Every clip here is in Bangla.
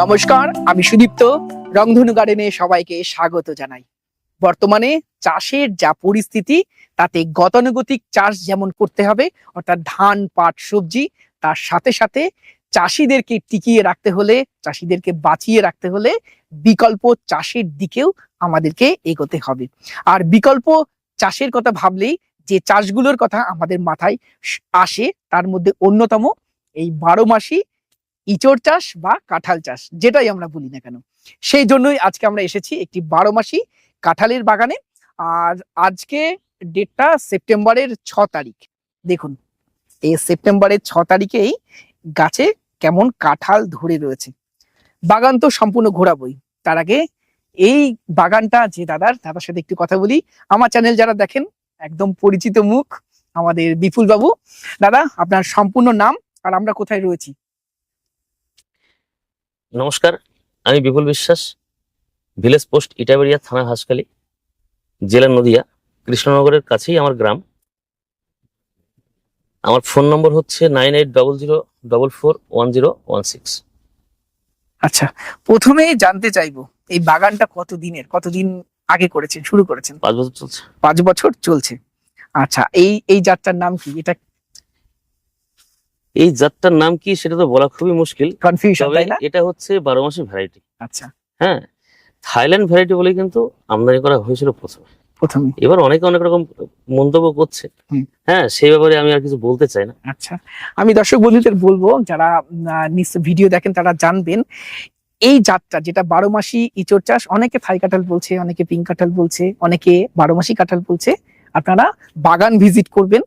নমস্কার, আমি সুদীপ্ত। রংধনু গার্ডেনে সবাইকে স্বাগত জানাই। বর্তমানে চাষের যা পরিস্থিতি, তাতে গতানুগতিক চাষ যেমন করতে হবে, অর্থাৎ ধান, পাট, সবজি, তার সাথে সাথে চাষিদেরকে টিকিয়ে রাখতে হলে, চাষিদেরকে বাঁচিয়ে রাখতে হলে বিকল্প চাষের দিকেও আমাদেরকে এগোতে হবে। আর বিকল্প চাষের কথা ভাবলেই যে চাষগুলোর কথা আমাদের মাথায় আসে, তার মধ্যে অন্যতম এই বারো মাসি ইচড় চাষ বা কাঁঠাল চাষ, যেটাই আমরা বলি না কেন। সেই জন্যই আজকে আমরা এসেছি একটি বারো মাসি কাঁঠালের বাগানে। আর আজকে ডেটটা সেপ্টেম্বরের ছ তারিখ। দেখুন, এই সেপ্টেম্বরের ছ তারিখেই গাছে কেমন কাঁঠাল ধরে রয়েছে। বাগান তো সম্পূর্ণ ঘোরাবই। তার আগে এই বাগানটা যে দাদার দাদার সাথে একটু কথা বলি। আমার চ্যানেল যারা দেখেন, একদম পরিচিত মুখ আমাদের বিপুল বাবু দাদা, আপনার সম্পূর্ণ নাম আর আমরা কোথায় রয়েছি? নমস্কার আমি বিপুল বিশ্বাস ভিলেজ পোস্ট ইটাবেরিয়া থানা হাসখালী জেলা নদিয়া কৃষ্ণনগরের কাছেই আমার গ্রাম। আমার ফোন নম্বর হচ্ছে nine eight double zero double four one zero one six. আচ্ছা প্রথমেই জানতে চাইব এই বাগানটা কত দিনের কতদিন আগে করেছেন শুরু করেছেন? পাঁচ বছর চলছে। পাঁচ বছর চলছে। আচ্ছা এই এই যাত্রার নাম কি? এটা এই জাতটার নাম কি সেটা তো বলা খুবই মুশকিল। কনফিউশন তাই না? এটা হচ্ছে বারো মাসের ভ্যারাইটি আচ্ছা। হ্যাঁ থাইল্যান্ড ভ্যারাইটি বলে কিন্তু আমদানি করা হয়েছিল প্রথমে। প্রথমে। এবার অনেকে অনেক রকম মন্তব্য করছে। হ্যাঁ সেই ব্যাপারে আমি আর কিছু বলতে চাই না। আচ্ছা। আমি দর্শক বন্ধুদের বলব যারা নিশ্চয় ভিডিও দেখেন তারা জানবেন এই জাতটা যেটা বারো মাসি ইচড় চাষ অনেকে থাই কাঁঠাল বলছে অনেকে পিঙ্ক কাঁঠাল বলছে অনেকে বারো মাসি কাঁঠাল বলছে। আপনারা বাগান ভিজিট করবেন।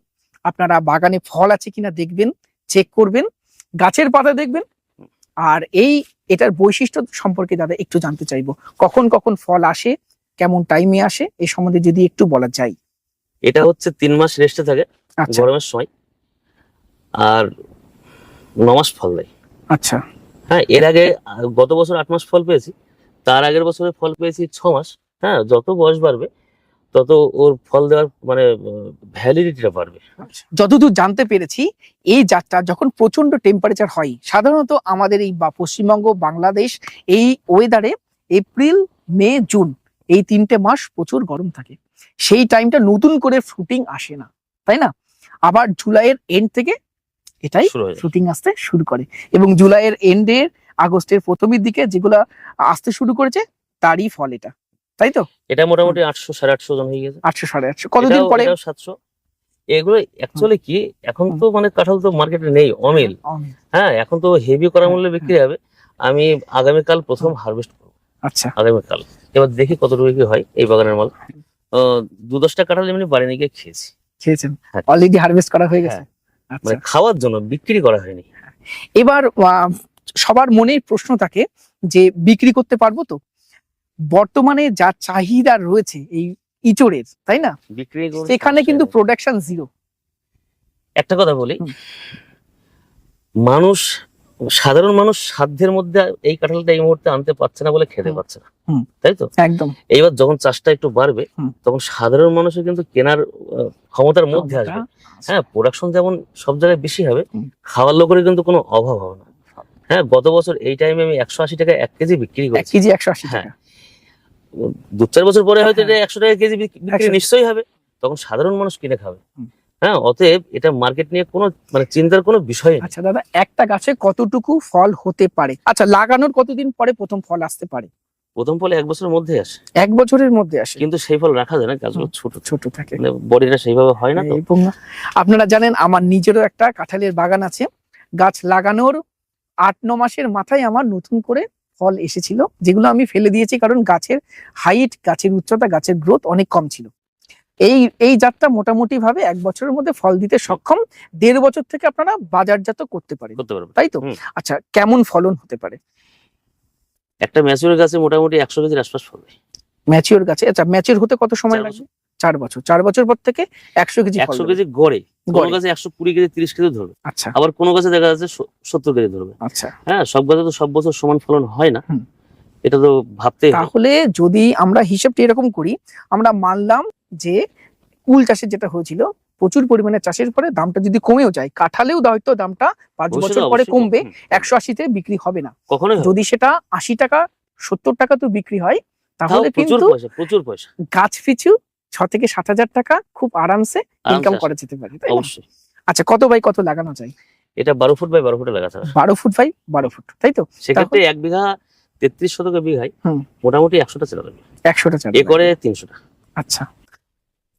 আপনারা বাগানে ফল আছে কিনা দেখবেন। চেক করবেন গাছের পাতা দেখবেন আর এই এটার বৈশিষ্ট্য সম্পর্কে দাদা একটু জানতে চাইব। কখন কখন ফল আসে কেমন টাইমে আসে এই সম্বন্ধে যদি একটু বলা যায়। এটা হচ্ছে তিন মাস রেস্টে থাকে আচ্ছা। গরমের সময় আর ন মাস ফল দেয়। আচ্ছা। হ্যাঁ এর আগে গত বছর আট মাস ফল পেয়েছি তার আগের বছরে ফল পেয়েছি ছ মাস হ্যাঁ যত বয়স বাড়বে তত ওর ফল দেওয়ার মানে ভ্যালিডিটিটা বাড়বে। যতদূর জানতে পেরেছি এই জাতটা যখন প্রচণ্ড টেম্পারেচার হয় সাধারণত আমাদের এই বা পশ্চিমবঙ্গ বাংলাদেশ এই ওয়েদারে এপ্রিল মে জুন এই তিনটে মাস প্রচুর গরম থাকে। সেই টাইমটা নতুন করে ফ্রুটিং আসে না তাই না? আবার জুলাইয়ের এন্ড থেকে এটাই ফ্রুটিং আসতে শুরু করে। এবং জুলাইয়ের এন্ডের আগস্টের প্রথমের দিকে যেগুলা আসতে শুরু করেছে তারই ফল এটা। তাই তো? এটা মোটামুটি আটশো সাড়ে আটশো জন হয়ে গেছে। আটশো সাড়ে আটশো। কতদিন পরে? সাতশো। এগুলো অ্যাকচুয়ালি কি এখন তো মানে কাঁঠাল তো মার্কেটে নেই অমিল। হ্যাঁ এখন তো হেভি করা মূল্যে বিক্রি হবে। আমি আগামীকাল প্রথম হারভেস্ট করব। আচ্ছা। আগামীকাল। এবার দেখি কতটুকু কি হয় এই বাগানের মাল। দু দশটা কাঁঠাল এমনি বাড়ি নিয়ে গিয়ে খেয়েছি। খেয়েছেন? হ্যাঁ। অলরেডি হারভেস্ট করা হয়ে গেছে? আচ্ছা। মানে খাওয়ার জন্য বিক্রি করা হয়নি। এবার সবার মনে প্রশ্ন থাকে যে বিক্রি করতে পারব তো? বর্তমানে যা চাহিদা রয়েছে এই ইচড়ের তাই না? করে সেখানে কিন্তু প্রোডাকশন জিরো একটা কথা বলি মানুষ সাধারণ মানুষ সাধ্যের মধ্যে এই কাঁঠালটা এই মুহূর্তে আনতে পারছে না বলে খেতে পারছে না। তাই তো? একদম। এইবার যখন চাষটা একটু বাড়বে তখন সাধারণ মানুষের কিন্তু কেনার ক্ষমতার মধ্যে আসবে। হ্যাঁ প্রোডাকশন যেমন সব জায়গায় বেশি হবে। খাওয়ার লোকের কিন্তু কোনো অভাব হবে না। হ্যাঁ গত বছর এই টাইমে আমি একশো আশি টাকা এক কেজি বিক্রি করেছি। কেজি একশো আশি হ্যাঁ। দু চার বছর পরে হয়তো হ্যাঁ। এটা একশো টাকা কেজি বিক্রি নিশ্চয়ই হবে। তখন সাধারণ মানুষ কিনে খাবে। হ্যাঁ অতএব এটা মার্কেট নিয়ে কোনো মানে চিন্তার কোনো বিষয় আচ্ছা দাদা একটা গাছে কতটুকু ফল হতে পারে? আচ্ছা লাগানোর কতদিন পরে প্রথম ফল আসতে পারে? প্রথম ফলে এক বছরের মধ্যে আসে। এক বছরের মধ্যে আসে। কিন্তু সেই ফল রাখা যায় না গাছগুলো ছোট ছোট থাকে। মানে বডিটা সেইভাবে হয় না তো। আপনারা জানেন আমার নিজেরও একটা কাঁঠালের বাগান আছে। গাছ লাগানোর আট ন মাসের মাথায় আমার নতুন করে ফল এসেছিল যেগুলো আমি ফেলে দিয়েছি কারণ গাছের হাইট গাছের উচ্চতা গাছের গ্রোথ অনেক কম ছিল। এই এই জাতটা মোটামুটি ভাবে এক বছরের মধ্যে ফল দিতে সক্ষম দেড় বছর থেকে আপনারা বাজারজাত করতে পারেন। তাই তো? আচ্ছা কেমন ফলন হতে পারে? একটা ম্যাচিউর গাছে মোটামুটি একশো কেজির আশপাশ ফলবে ম্যাচিওর গাছে? আচ্ছা ম্যাচিওর হতে কত সময় লাগবে? চার বছর চার বছর পর থেকে একশো কেজি একশো কেজি গড়ে কোনো গাছে একশো কুড়ি কেজি তিরিশ কেজি ধরবে। আচ্ছা। আবার কোনো গাছে দেখা যাচ্ছে সত্তর কেজি ধরবে। আচ্ছা। হ্যাঁ সব গাছে তো সব বছর সমান ফলন হয় না। এটা তো ভাবতে তাহলে যদি আমরা হিসেবটা এরকম করি আমরা মানলাম যে কুল চাষের যেটা হয়েছিল প্রচুর পরিমাণে চাষের পরে দামটা যদি কমেও যায় কাঁঠালেও হয়তো দামটা পাঁচ বছর পরে কমবে একশো আশিতে বিক্রি হবে না। কখনো যদি সেটা আশি টাকা সত্তর টাকা তো বিক্রি হয় তাহলে কিন্তু প্রচুর পয়সা। গাছ পিছু ছ থেকে সাত হাজার টাকা খুব আরামসে ইনকাম করা যেতে পারে তাই অবশ্যই। আচ্ছা কত বাই কত লাগানো যায়? এটা বারো ফুট বাই বারো ফুটে লাগাতে হবে বারো ফুট বাই বারো ফুট তাই তো? সেক্ষেত্রে এক বিঘা তেত্রিশ শতকে বিঘায়। মোটামুটি একশোটা ছিল। একশোটা চারা। একরে তিনশোটা। আচ্ছা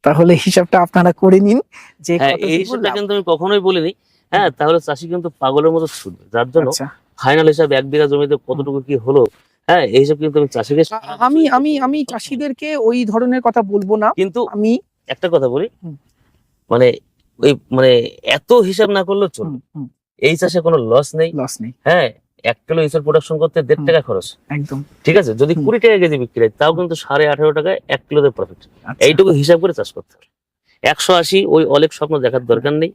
তাহলে হিসাবটা আপনারা করে নিন যে হ্যাঁ এই হিসাবটা কিন্তু আমি কখনোই বলিনি। হ্যাঁ তাহলে চাষি কিন্তু পাগলের মতো ছুটবে। যার জন্য আচ্ছা। ফাইনাল হিসাব এক বিঘা জমিতে কতটুকু কি হলো হ্যাঁ এই হিসাব কিন্তু আমি চাষিকে আ- আমি আমি আমি চাষিদেরকে ওই ধরনের কথা বলব না। কিন্তু আমি একটা কথা বলি। মানে ওই মানে এত হিসাব না করলেও চলবে এই চাষে কোনো লস নেই। লস নেই। হ্যাঁ এক কিলো ইসের প্রোডাকশন করতে দেড় টাকা খরচ। একদম। ঠিক আছে? যদি কুড়ি টাকা কেজি বিক্রি হয় তাও কিন্তু সাড়ে আঠারো টাকায় এক কিলোতে প্রফিট আচ্ছা। এইটুকু হিসাব করে চাষ করতে হবে। একশো আশি ওই অনেক স্বপ্ন দেখার দরকার নেই।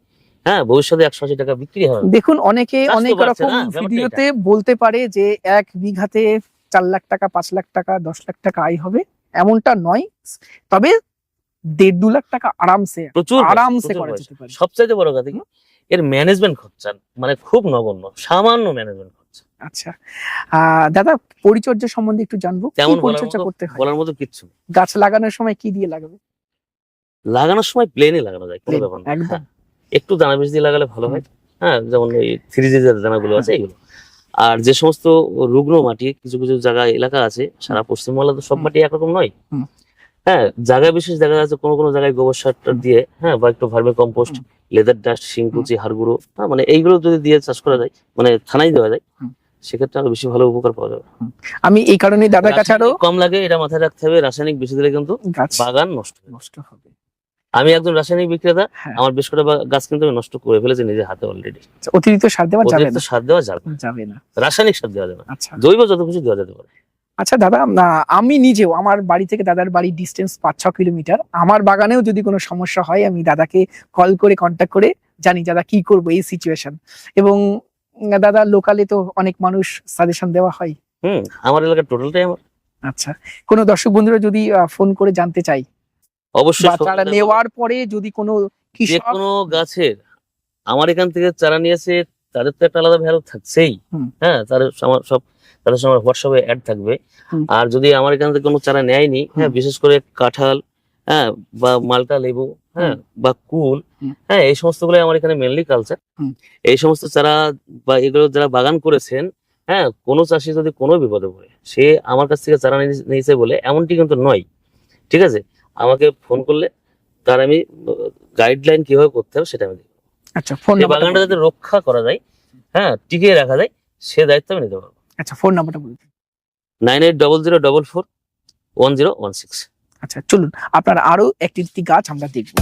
হ্যাঁ ভবিষ্যতে একশো আশি টাকা বিক্রি হবে। দেখুন অনেকে অনেক রকম ভিডিওতে বলতে পারে যে এক বিঘাতে চার লাখ টাকা পাঁচ লাখ টাকা দশ লাখ টাকা আয় হবে। এমনটা নয়। তবে দেড় দু লাখ টাকা আরামসে প্রচুর আরামসে করা যেতে পারে। সবচাইতে বড় কথা কি? এর ম্যানেজমেন্ট খরচা মানে খুব নগণ্য সামান্য ম্যানেজমেন্ট খরচা। আচ্ছা। দাদা পরিচর্যা সম্বন্ধে একটু জানব। তেমন পরিচর্যা করতে হয়? বলার মতো কিচ্ছু নেই। গাছ লাগানোর সময় কি দিয়ে লাগাবে? লাগানোর সময় প্লেনে লাগানো যায় কোনো Plain, ব্যাপার না। একদম। হ্যাঁ, একটু দানা বেশ দিয়ে লাগালে ভালো হয়। হ্যাঁ যেমন এই থ্রি জি দানাগুলো আছে এগুলো। আর যে সমস্ত রুগ্ন মাটি কিছু কিছু জায়গা এলাকা আছে সারা পশ্চিমবাংলা তো সব মাটি একরকম নয়। হ্যাঁ জায়গা বিশেষ দেখা যাচ্ছে কোনো কোনো জায়গায় গোবর সারটা দিয়ে হ্যাঁ বা একটু ভার্মে কম্পোস্ট। লেদার ডাস্ট শিংকুচি হাড়গুঁড়ো হ্যাঁ মানে এইগুলো যদি দিয়ে চাষ করা যায় মানে থানায় দেওয়া যায় সেক্ষেত্রে আরও বেশি ভালো উপকার পাওয়া যাবে। আমি এই কারণে দাদার কাছে আরও কম লাগে এটা মাথায় রাখতে হবে রাসায়নিক বেশি দিলে কিন্তু বাগান নষ্ট নষ্ট হবে। আমি একজন রাসায়নিক বিক্রেতা হ্যাঁ। আমার বেশ কটা গাছ কিন্তু আমি নষ্ট করে ফেলেছি নিজের হাতে অলরেডি আচ্ছা, অতিরিক্ত সার দেওয়া যাবে না? সার দেওয়া যাবে না। যাবে না। রাসায়নিক সার দেওয়া যাবে না। আচ্ছা। জৈব যত খুশি দেওয়া যেতে পারে। আচ্ছা দাদা আমি নিজেও আমার বাড়ি থেকে দাদার বাড়ি ডিস্টেন্স পাঁচ ছ কিলোমিটার। আমার বাগানেও যদি কোনো সমস্যা হয় আমি দাদাকে কল করে কন্ট্যাক্ট করে জানি দাদা কি করব এই সিচুয়েশন এবং দাদা লোকালে তো অনেক মানুষ সাজেশন দেওয়া হয়। হুম আমার এলাকার টোটালটাই আমার। আচ্ছা কোনো দর্শক বন্ধুরা যদি ফোন করে জানতে চাই অবশ্যই চারা নেওয়ার পরে যদি কোনো যে কোনো গাছের আমার এখান থেকে চারা নিয়েছে তাদের তো একটা আলাদা ভ্যালু থাকছেই। হ্যাঁ আমার সব তাদের সঙ্গে হোয়াটসঅ্যাপে অ্যাড থাকবে। আর যদি আমার এখান থেকে কোনো চারা নেয়নি হ্যাঁ বিশেষ করে কাঁঠাল হ্যাঁ বা মালটা লেবু হ্যাঁ বা কুল হ্যাঁ এই সমস্তগুলো আমার এখানে মেনলি কালচার এই সমস্ত চারা বা এগুলো যারা বাগান করেছেন হ্যাঁ কোনো চাষি যদি কোনো বিপদে পড়ে সে আমার কাছ থেকে চারা নিয়েছে বলে এমনটি কিন্তু নয়। ঠিক আছে? আমাকে ফোন করলে তার আমি গাইডলাইন কীভাবে করতে হবে সেটা আমি আচ্ছা ফোন বাগানটা যাতে রক্ষা করা যায় হ্যাঁ টিকিয়ে রাখা যায় সে দায়িত্ব আমি নিতে পারব। আচ্ছা ফোন নাম্বারটা বলুন। Nine eight double zero double four one zero one six আচ্ছা চলুন আপনার আরও একটি একটি গাছ আমরা দেখব।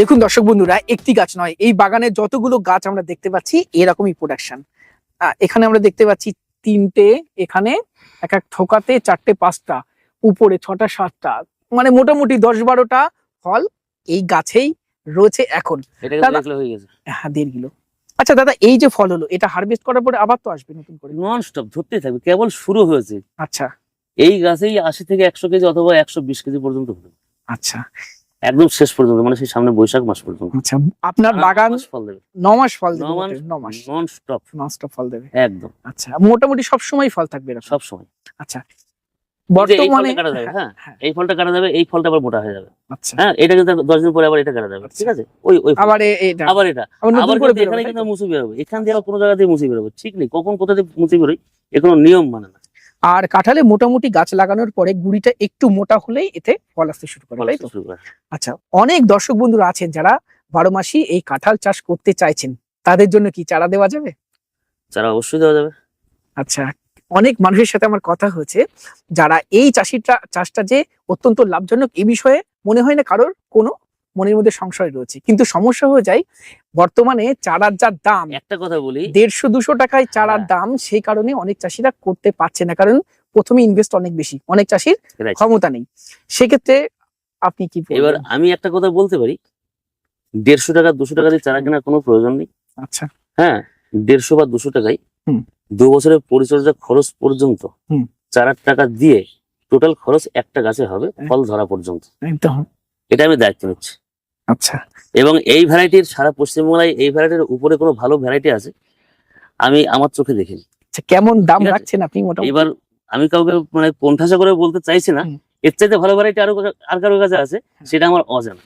দেখুন দর্শক বন্ধুরা একটি গাছ নয় এই বাগানে যতগুলো গাছ আমরা দেখতে পাচ্ছি এরকমই প্রোডাকশন এখানে আমরা দেখতে পাচ্ছি তিনটে এখানে এক এক ঠোকাতে চারটে পাঁচটা উপরে ছটা সাতটা মানে মোটামুটি দশ বারোটা ফল এই গাছেই রয়েছে এখন। হয়ে গেছে। দেড় কিলো। আচ্ছা দাদা এই যে ফল হলো এটা হারভেস্ট করার পরে আবার তো আসবে নতুন করে? নন স্টপ ধরতে থাকবে কেবল শুরু হয়েছে। আচ্ছা। এই গাছেই আশি থেকে একশো কেজি অথবা একশো বিশ কেজি পর্যন্ত হবে আচ্ছা। একদম শেষ পর্যন্ত মানে সেই সামনে বৈশাখ মাস পর্যন্ত। আচ্ছা আপনার বাগান ফল দেবে। ন মাস ফল দেবে ন মাস নন স্টপ ননস্টপ ফল দেবে। একদম। আচ্ছা মোটামুটি সব সময় ফল থাকবে এরকম? সব সময় আচ্ছা বর্তমানে কাটা যাবে হ্যাঁ? হ্যাঁ, এই ফলটা কাটা যাবে এই ফলটা আবার মোটা হয়ে যাবে। আচ্ছা। হ্যাঁ এটা কিন্তু দিন পরে আবার এটা কাটা যাবে ঠিক আছে? ওই ওই আবার এটা। আবার আবার এখানে কিন্তু? মুসি এখান দিয়ে কোনো জায়গা দিয়ে মুসি বেরোবে ঠিক নেই? কখন কোথা দিয়ে মুসি বেরোয়? এ কোনো নিয়ম মানে না। আর কাঁঠালে মোটামুটি গাছ লাগানোর পরে গুড়িটা একটু মোটা হলেই এতে ফল আসতে শুরু করে তাই তো? আচ্ছা অনেক দর্শক বন্ধুরা আছেন যারা বারো মাসি এই কাঁঠাল চাষ করতে চাইছেন তাদের জন্য কি চারা দেওয়া যাবে? চারা অবশ্যই দেওয়া যাবে। আচ্ছা অনেক মানুষের সাথে আমার কথা হয়েছে যারা এই চাষিটা চাষটা যে অত্যন্ত লাভজনক এ বিষয়ে মনে হয় না কারোর কোনো মনের মধ্যে সংশয় রয়েছে। কিন্তু সমস্যা হয়ে যায় বর্তমানে চারার যা দাম একটা কথা বলি। দেড়শো দুশো টাকায় চারার হ্যাঁ। দাম সেই কারণে অনেক চাষিরা করতে পারছে না। কারণ প্রথমে ইনভেস্ট অনেক বেশি অনেক চাষির ক্ষমতা নেই। সেক্ষেত্রে আপনি কি এবার আমি একটা কথা বলতে পারি। দেড়শো টাকা দুশো টাকা দিয়ে চারা কেনার কোনো প্রয়োজন নেই। আচ্ছা। হ্যাঁ দেড়শো বা দুশো টাকায়। দু বছরের পরিচর্যা খরচ পর্যন্ত চারার টাকা দিয়ে টোটাল খরচ একটা গাছে হবে ফল ধরা পর্যন্ত। একদম। এটা আমি দায়িত্ব নিচ্ছি। আচ্ছা। এবং এই ভ্যারাইটির সারা পশ্চিমবাংলায় এই ভ্যারাইটির উপরে কোনো ভালো ভ্যারাইটি আছে? আমি আমার চোখে দেখিনি। আচ্ছা কেমন দাম রাখছেন আপনি মোটামুটি? এবার আমি কাউকে মানে কোণঠাসা করে বলতে চাইছি না এর চাইতে ভালো ভ্যারাইটি আরও আর কারও কাছে আছে সেটা আমার অজানা।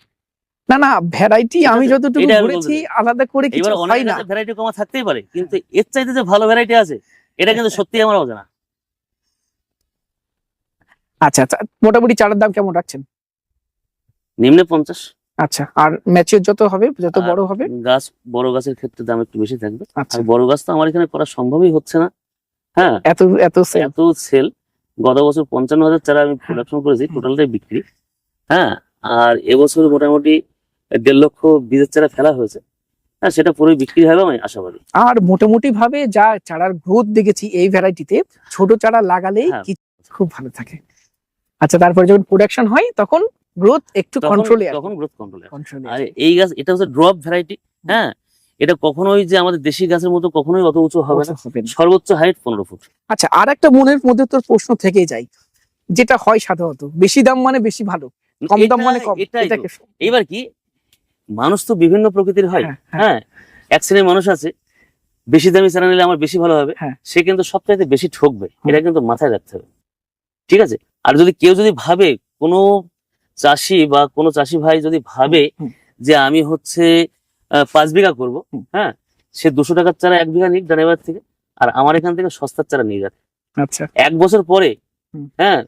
না না ভ্যারাইটি আমি যতটুকু ঘুরেছি আলাদা করে কিছু হয় না। ভ্যারাইটি কমা থাকতেই পারে কিন্তু এর চাইতে যে ভালো ভ্যারাইটি আছে এটা কিন্তু সত্যি আমার অজানা। আচ্ছা আচ্ছা মোটামুটি চারার দাম কেমন রাখছেন? নিম্নে পঞ্চাশ। আচ্ছা আর ম্যাচিওর যত হবে যত বড় হবে? গাছ বড় গাছের ক্ষেত্রে দাম একটু বেশি থাকবে। আচ্ছা। আর বড় গাছ তো আমার এখানে করা সম্ভবই হচ্ছে না। হ্যাঁ। এত এত। এত সেল গত বছর পঞ্চান্ন হাজার চারা আমি প্রোডাকশন করেছি টোটালটাই বিক্রি। হ্যাঁ আর এবছর মোটামুটি দেড় লক্ষ বীজের চারা ফেলা হয়েছে। হ্যাঁ সেটা পুরোই বিক্রি হবে আমি আশাবাদী। আর মোটামুটি ভাবে যা চারার গ্রোথ দেখেছি এই ভ্যারাইটিতে ছোট চারা লাগালেই হ্যাঁ। খুব ভালো থাকে। আচ্ছা তারপরে যখন প্রোডাকশন হয় তখন গ্রোথ একটু কন্ট্রোলে তখন গ্রোথ কন্ট্রোলে আর এই গাছ এটা হচ্ছে ড্রপ ভ্যারাইটি হ্যাঁ? এটা কখনোই যে আমাদের দেশি গাছের মতো কখনোই অত উঁচু হবে না। সর্বোচ্চ হাইট পনেরো ফুট। আচ্ছা আর একটা মনের মধ্যে তোর প্রশ্ন থেকেই যায় যেটা হয় সাধারণত বেশি দাম মানে বেশি ভালো কম দাম মানে কম এইবার কি মানুষ তো বিভিন্ন প্রকৃতির হয় হ্যাঁ, হ্যাঁ। হ্যাঁ? এক শ্রেণির মানুষ আছে বেশি দামি চারা নিলে আমার বেশি ভালো হবে হ্যাঁ। সে কিন্তু সবচাইতে বেশি ঠকবে এটা কিন্তু মাথায় রাখতে হবে। ঠিক আছে? আর যদি কেউ যদি ভাবে কোনো চাষি বা কোনো চাষি ভাই যদি ভাবে যে আমি হচ্ছে পাঁচ বিঘা করব হ্যাঁ সে দুশো টাকার চারা এক বিঘা নিক ড্রাইভার থেকে আর আমার এখান থেকে সস্তার চারা নিয়ে যাবে। আচ্ছা। এক বছর পরে হ্যাঁ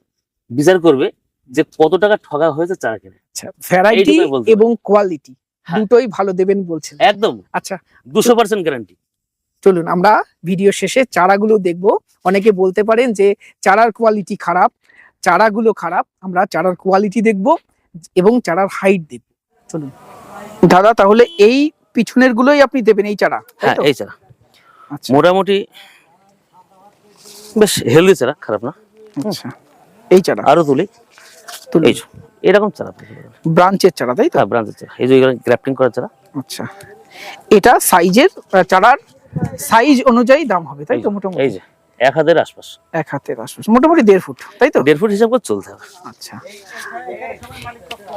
বিচার করবে যে কত টাকা ঠগা হয়েছে চারা কিনে আচ্ছা ভ্যারাইটি এবং কোয়ালিটি হ্যাঁ। দুটোই ভালো দেবেন বলছেন। একদম। আচ্ছা। দুশো পার্সেন্ট গ্যারান্টি চলুন আমরা ভিডিও শেষে চারাগুলো দেখব। অনেকে বলতে পারেন যে চারার কোয়ালিটি খারাপ চারাগুলো খারাপ আমরা চারার কোয়ালিটি দেখব এবং চারার হাইট দেখব। চলুন। দাদা তাহলে এই পিছনের গুলোই আপনি দেবেন এই চারা হ্যাঁ এই চারা। আচ্ছা। মোটামুটি বেশ হেলদি চারা খারাপ না। আচ্ছা। এই চারা। আরও তুলি। যে, এরকম চারা ব্রাঞ্চের চারা তাই তো? হ্যাঁ ব্রাঞ্চের চারা। এই যে গ্রাফটিং করা চারা। আচ্ছা। এটা সাইজের চারার সাইজ অনুযায়ী দাম হবে তাই তো মোটামুটি এই যে। এক হাতের আশপাশ। এক হাতের আশপাশ। মোটামুটি দেড় ফুট তাই তো? দেড় ফুট হিসাব করে চলতে হবে। আচ্ছা।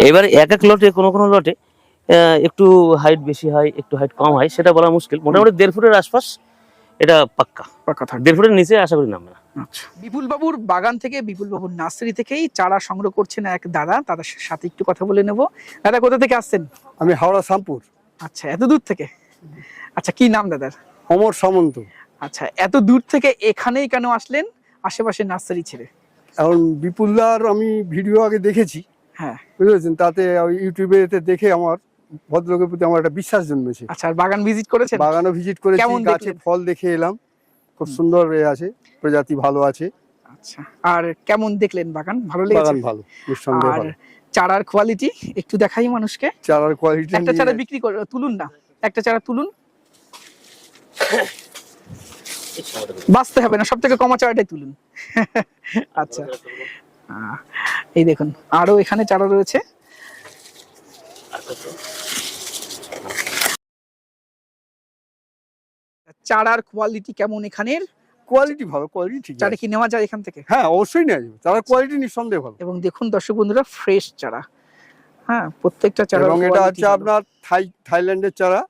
এবার এক এক লটে কোনো কোনো লটে একটু হাইট বেশি হয় একটু হাইট কম হয় সেটা বলা মুশকিল। মোটামুটি দেড় ফুটের আশপাস এটা পাক্কা। পাকা থাকবে। দেড় ফুটের নিচে আশা করি নামবে না। আচ্ছা। বিপুল বাবুর বাগান থেকে বিপুল বাবুর নার্সারি থেকেই চারা সংগ্রহ করছেন এক দাদা। তাদের সাথে একটু কথা বলে নেব। দাদা কোথা থেকে আসছেন? আমি হাওড়া শামপুর। আচ্ছা এত দূর থেকে? আচ্ছা কি নাম দাদার? অমর সামন্ত। আচ্ছা এত দূর থেকে এখানেই কেন আসলেন? আশেপাশে নার্সারি ছেড়ে। এখন বিপুলদার আমি ভিডিও আগে দেখেছি হ্যাঁ। বুঝতে তাতে ইউটিউবে এতে দেখে আমার ভদ্রলোকের প্রতি আমার একটা বিশ্বাস জন্মেছে। আচ্ছা আর বাগান ভিজিট করেছেন? বাগানও ভিজিট করেছি গাছে ফল দেখে এলাম খুব সুন্দর এ আছে প্রজাতি ভালো আছে। আচ্ছা আর কেমন দেখলেন বাগান? ভালো লেগেছে? বাগান ভালো নিঃসন্দেহে আর ভালো। চারার কোয়ালিটি একটু দেখাই মানুষকে। চারার কোয়ালিটি একটা চারা বিক্রি করে তুলুন না একটা চারা তুলুন। বাঁচতে হবে না সব থেকে কমা চারাটাই তুলুন। আচ্ছা। এই দেখুন আরও এখানে চারা রয়েছে। চারার কোয়ালিটি কেমন এখানের? কোয়ালিটি ভালো কোয়ালিটি ঠিক চারা কি নেওয়া যায় এখান থেকে? হ্যাঁ অবশ্যই নেওয়া যাবে। চারার কোয়ালিটি নিঃসন্দেহে ভালো। এবং দেখুন দর্শক বন্ধুরা ফ্রেশ চারা। হ্যাঁ প্রত্যেকটা চারা এবং এটা হচ্ছে আপনার থাই থাইল্যান্ডের চারা।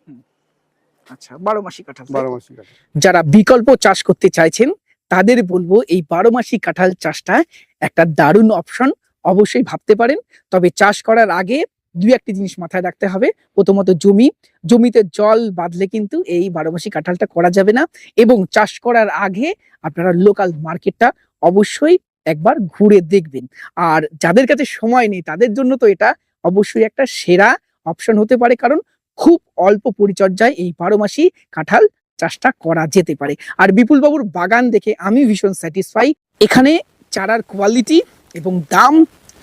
আচ্ছা বারো মাসি কাঁঠাল বারো মাসি কাঠা যারা বিকল্প চাষ করতে চাইছেন তাদের বলব এই বারো মাসি কাঁঠাল চাষটা একটা দারুণ অপশন অবশ্যই ভাবতে পারেন। তবে চাষ করার আগে দুই একটি জিনিস মাথায় রাখতে হবে। প্রথমত জমি জমিতে জল বাঁধলে কিন্তু এই বারো মাসি কাঁঠালটা করা যাবে না। এবং চাষ করার আগে আপনারা লোকাল মার্কেটটা অবশ্যই একবার ঘুরে দেখবেন। আর যাদের কাছে সময় নেই তাদের জন্য তো এটা অবশ্যই একটা সেরা অপশন হতে পারে। কারণ খুব অল্প পরিচর্যায় এই বারো মাসি কাঁঠাল চাষটা করা যেতে পারে। আর বিপুল বাবুর বাগান দেখে আমি ভীষণ স্যাটিসফাই। এখানে চারার কোয়ালিটি এবং দাম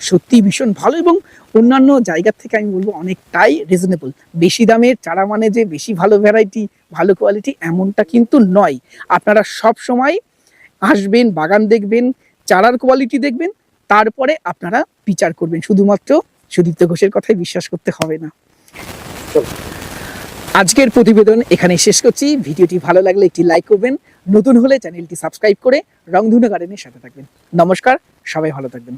সত্যি ভীষণ ভালো এবং অন্যান্য জায়গার থেকে আমি বলব অনেকটাই রিজনেবল বেশি দামের চারা মানে যে বেশি ভালো ভ্যারাইটি ভালো কোয়ালিটি এমনটা কিন্তু নয়। আপনারা সব সময় আসবেন, বাগান দেখবেন, চারার কোয়ালিটি দেখবেন, তারপরে আপনারা বিচার করবেন। শুধুমাত্র সুদীপ্ত ঘোষের কথাই বিশ্বাস করতে হবে না। আজকের প্রতিবেদন এখানে শেষ করছি। ভিডিওটি ভালো লাগলে একটি লাইক করবেন। নতুন হলে চ্যানেলটি সাবস্ক্রাইব করে রংধনু গার্ডেনের সাথে থাকবেন। নমস্কার, সবাই ভালো থাকবেন।